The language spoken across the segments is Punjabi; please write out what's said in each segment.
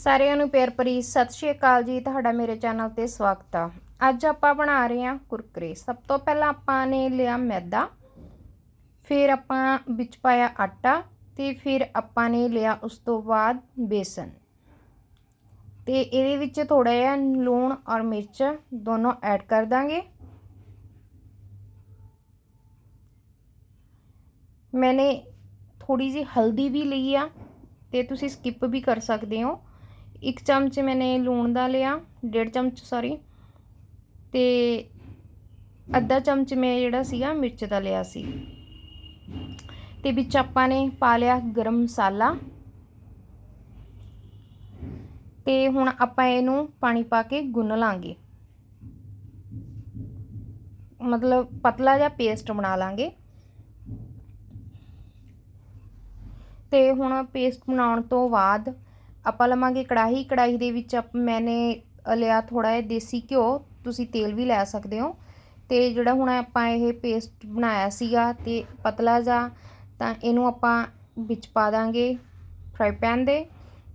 ਸਾਰਿਆਂ ਨੂੰ ਪਿਆਰ ਭਰੀ ਸਤਿ ਸ਼੍ਰੀ ਅਕਾਲ ਜੀ, ਤੁਹਾਡਾ ਮੇਰੇ ਚੈਨਲ ਤੇ ਸਵਾਗਤ ਆ। ਅੱਜ ਆਪਾਂ ਬਣਾ ਰਹੇ ਹਾਂ ਕੁਰਕਰੇ। ਸਭ ਤੋਂ ਪਹਿਲਾਂ ਆਪਾਂ ਨੇ ਲਿਆ ਮੈਦਾ, ਫਿਰ ਆਪਾਂ ਵਿੱਚ ਪਾਇਆ ਆਟਾ ਤੇ ਫਿਰ ਆਪਾਂ ਨੇ ਲਿਆ ਉਸ ਤੋਂ ਬਾਅਦ ਬੇਸਨ। ਤੇ ਇਹਦੇ ਵਿੱਚ ਥੋੜਾ ਜਿਹਾ ਲੂਣ ਔਰ ਮਿਰਚ ਦੋਨੋਂ ਐਡ ਕਰ ਦਾਂਗੇ। ਮੈਨੇ ਥੋੜੀ ਜੀ ਹਲਦੀ ਵੀ ਲਈ ਆ ਤੇ ਤੁਸੀਂ ਸਕਿਪ ਵੀ ਕਰ ਸਕਦੇ ਹੋ। ਇੱਕ ਚਮਚ ਮੈਨੇ ਲੂਣ ਦਾ ਲਿਆ, ਡੇਢ ਚਮਚ ਸੌਰੀ ਤੇ ਅੱਧਾ ਚਮਚ ਮੈਂ ਜਿਹੜਾ ਸੀਗਾ ਮਿਰਚ ਦਾ ਲਿਆ ਸੀ। ਤੇ ਵਿੱਚ ਆਪਾਂ ਨੇ ਪਾ ਲਿਆ ਗਰਮ ਮਸਾਲਾ। ਤੇ ਹੁਣ ਆਪਾਂ ਇਹਨੂੰ ਪਾਣੀ ਪਾ ਕੇ ਗੁੰਨ ਲਾਂਗੇ। ਮਤਲਬ ਪਤਲਾ ਜਿਹਾ ਪੇਸਟ ਬਣਾ ਲਾਂਗੇ। ਤੇ ਹੁਣ ਪੇਸਟ ਬਣਾਉਣ ਤੋਂ ਬਾਅਦ ਆਪਾਂ ਲਵਾਂਗੇ ਕੜਾਹੀ ਕੜਾਹੀ ਦੇ ਵਿੱਚ ਮੈਨੇ ਲਿਆ ਥੋੜਾ ਜਿਹਾ ਦੇਸੀ ਘਿਓ, ਤੁਸੀਂ ਤੇਲ ਵੀ ਲੈ ਸਕਦੇ ਹੋ। ਤੇ ਜਿਹੜਾ ਹੁਣ ਆਪਾਂ ਇਹ ਪੇਸਟ ਬਣਾਇਆ ਸੀਗਾ ਤੇ ਪਤਲਾ ਜਾ ਤਾਂ ਇਹਨੂੰ ਆਪਾਂ ਵਿੱਚ ਪਾ ਦਾਂਗੇ ਫਰਾਈ ਪੈਨ ਦੇ।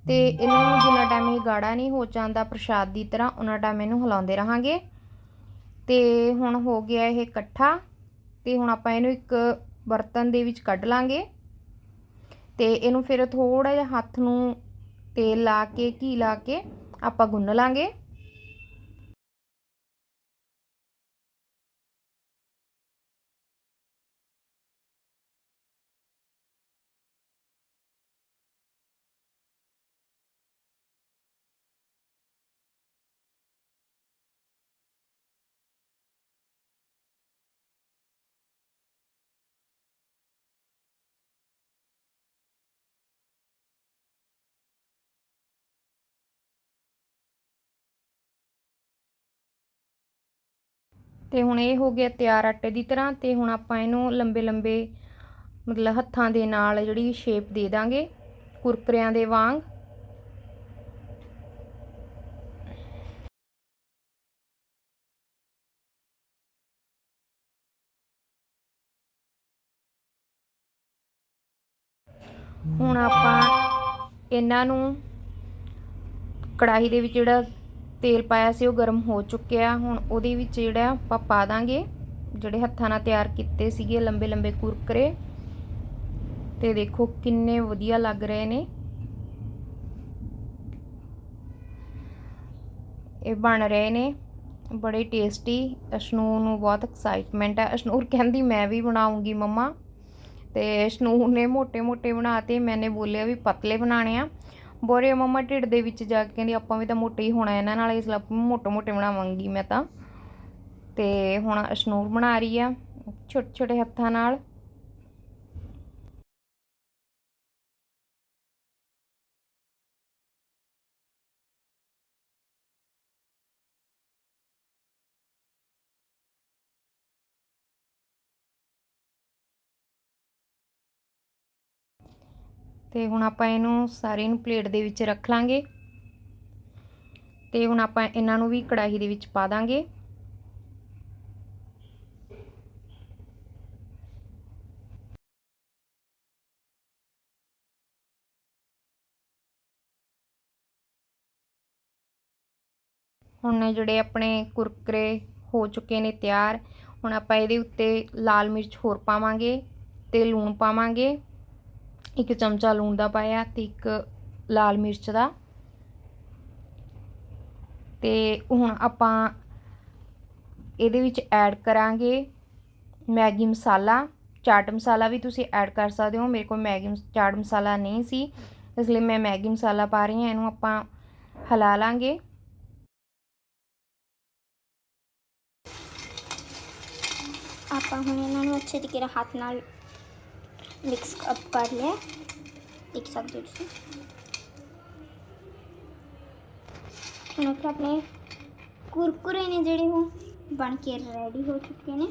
ਤੇ ਇਹਨੂੰ ਜਿੰਨਾ ਟਾਈਮ ਇਹ ਗਾੜਾ ਨਹੀਂ ਹੋ ਜਾਂਦਾ ਪ੍ਰਸ਼ਾਦ ਦੀ ਤਰ੍ਹਾਂ ਉਹਨਾਂ ਟਾਈਮ ਇਹਨੂੰ ਹਿਲਾਉਂਦੇ ਰਹਾਂਗੇ। ਤੇ ਹੁਣ ਹੋ ਗਿਆ ਇਹ ਇਕੱਠਾ, ਤੇ ਹੁਣ ਆਪਾਂ ਇਹਨੂੰ ਇੱਕ ਬਰਤਨ ਦੇ ਵਿੱਚ ਕੱਢ ਲਾਂਗੇ। ਤੇ ਇਹਨੂੰ ਫਿਰ ਥੋੜਾ ਜਿਹਾ ਹੱਥ ਨੂੰ ਤੇਲ ਲਾ ਕੇ ਘੀ ਲਾ ਕੇ ਆਪਾਂ ਗੁੰਨ ਲਾਂਗੇ। ਤੇ ਹੁਣ ਇਹ ਹੋ ਗਿਆ ਤਿਆਰ ਆਟੇ ਦੀ ਤਰ੍ਹਾਂ ਤੇ ਹੁਣ ਆਪਾਂ ਇਹਨੂੰ ਲੰਬੇ ਲੰਬੇ ਮਤਲਬ ਹੱਥਾਂ ਦੇ ਨਾਲ ਜਿਹੜੀ ਸ਼ੇਪ ਦੇ ਦਾਂਗੇ, ਕੁਰਕਰਿਆਂ ਦੇ ਵਾਂਗ। ਹੁਣ ਆਪਾਂ ਇਹਨਾਂ ਨੂੰ ਕੜਾਹੀ ਦੇ ਵਿੱਚ ਜਿਹੜਾ ਤੇਲ ਪਾਇਆ ਸੀ, ਉਹ ਗਰਮ ਹੋ ਚੁੱਕਿਆ। ਹੁਣ ਉਹਦੇ ਵਿੱਚ ਜਿਹੜਾ ਆਪਾਂ ਪਾ ਦਾਂਗੇ। ਜਿਹੜੇ ਹੱਥਾਂ ਨਾਲ ਤਿਆਰ ਕੀਤੇ ਸੀਗੇ ਲੰਬੇ ਲੰਬੇ ਕੁਰਕਰੇ। ਤੇ ਦੇਖੋ ਕਿੰਨੇ ਵਧੀਆ ਲੱਗ ਰਹੇ ਨੇ। ਇਹ ਬਣ ਰਹੇ ਨੇ। ਬੜੇ ਟੇਸਟੀ ਅਸ਼ਨੂਰ ਨੂੰ ਬਹੁਤ ਐਕਸਾਈਟਮੈਂਟ ਹੈ। ਅਸ਼ਨੂਰ ਕਹਿੰਦੀ, ਮੈਂ ਵੀ ਬਣਾਉਂਗੀ ਮੰਮਾ। ਤੇ ਅਸ਼ਨੂਰ ਨੇ ਮੋٹے ਮੋٹے ਬਣਾਤੇ ਮੈਨੇ ਬੋਲਿਆ ਵੀ ਪਤਲੇ ਬਣਾਣੇ ਆ। ਬੋਰੇ ਮੰਮਾ ਢਿੱਡ ਦੇ ਵਿੱਚ ਜਾ ਕੇ ਕਹਿੰਦੀ, ਆਪਾਂ ਵੀ ਤਾਂ ਮੋਟੇ ਹੀ ਹੋਣਾ ਇਹਨਾਂ ਨਾਲ, ਇਸ ਲਈ ਮੋਟੇ ਮੋਟੇ ਬਣਾਵਾਂਗੀ ਮੈਂ ਤਾਂ। ਤੇ ਹੁਣ ਅਸ਼ਨੂਰ ਬਣਾ ਰਹੀ ਆ ਛੋਟੇ ਛੋਟੇ ਹੱਥਾਂ ਨਾਲ। ਤੇ ਹੁਣ ਆਪਾਂ ਇਹਨੂੰ ਸਾਰੇ ਨੂੰ ਪਲੇਟ ਦੇ ਵਿੱਚ ਰੱਖ ਲਾਂਗੇ। ਤੇ ਹੁਣ ਆਪਾਂ ਇਹਨਾਂ ਨੂੰ ਵੀ ਕੜਾਹੀ ਦੇ ਵਿੱਚ ਪਾ ਦਾਂਗੇ। ਹੁਣ ਜਿਹੜੇ ਆਪਣੇ ਕੁਰਕਰੇ ਹੋ ਚੁੱਕੇ ਨੇ ਤਿਆਰ, ਹੁਣ ਆਪਾਂ ਇਹਦੇ ਉੱਤੇ ਲਾਲ ਮਿਰਚ ਹੋਰ ਪਾਵਾਂਗੇ ਤੇ ਲੂਣ ਪਾਵਾਂਗੇ। ਇੱਕ ਚਮਚਾ ਲੂਣ ਦਾ ਪਾਇਆ ਤੇ ਇੱਕ ਲਾਲ ਮਿਰਚ ਦਾ। ਤੇ ਹੁਣ ਆਪਾਂ ਇਹਦੇ ਵਿੱਚ ਐਡ ਕਰਾਂਗੇ ਮੈਗੀ ਮਸਾਲਾ। ਚਾਟ ਮਸਾਲਾ ਵੀ ਤੁਸੀਂ ਐਡ ਕਰ ਸਕਦੇ ਹੋ। ਮੇਰੇ ਕੋਲ ਮੈਗੀ ਚਾਟ ਮਸਾਲਾ ਨਹੀਂ ਸੀ, ਇਸ ਲਈ ਮੈਂ ਮੈਗੀ ਮਸਾਲਾ ਪਾ ਰਹੀ ਹਾਂ। ਇਹਨੂੰ ਆਪਾਂ ਹਿਲਾ ਲਾਂਗੇ। ਆਪਾਂ ਹੁਣ ਇਹਨਾਂ ਨੂੰ ਅੱਛੇ ਤਰੀਕੇ ਨਾਲ ਹੱਥ ਨਾਲ ਮਿਕਸ ਅਪ ਕਰ ਲਿਆ ਦੇਖ ਸਕਦੇ ਹੋ ਤੁਸੀਂ ਹੁਣ ਫਿਰ ਆਪਣੇ ਕੁਰਕੁਰੇ ਨੇ ਜਿਹੜੇ ਉਹ ਬਣ ਕੇ ਰੈਡੀ ਹੋ ਚੁੱਕੇ ਨੇ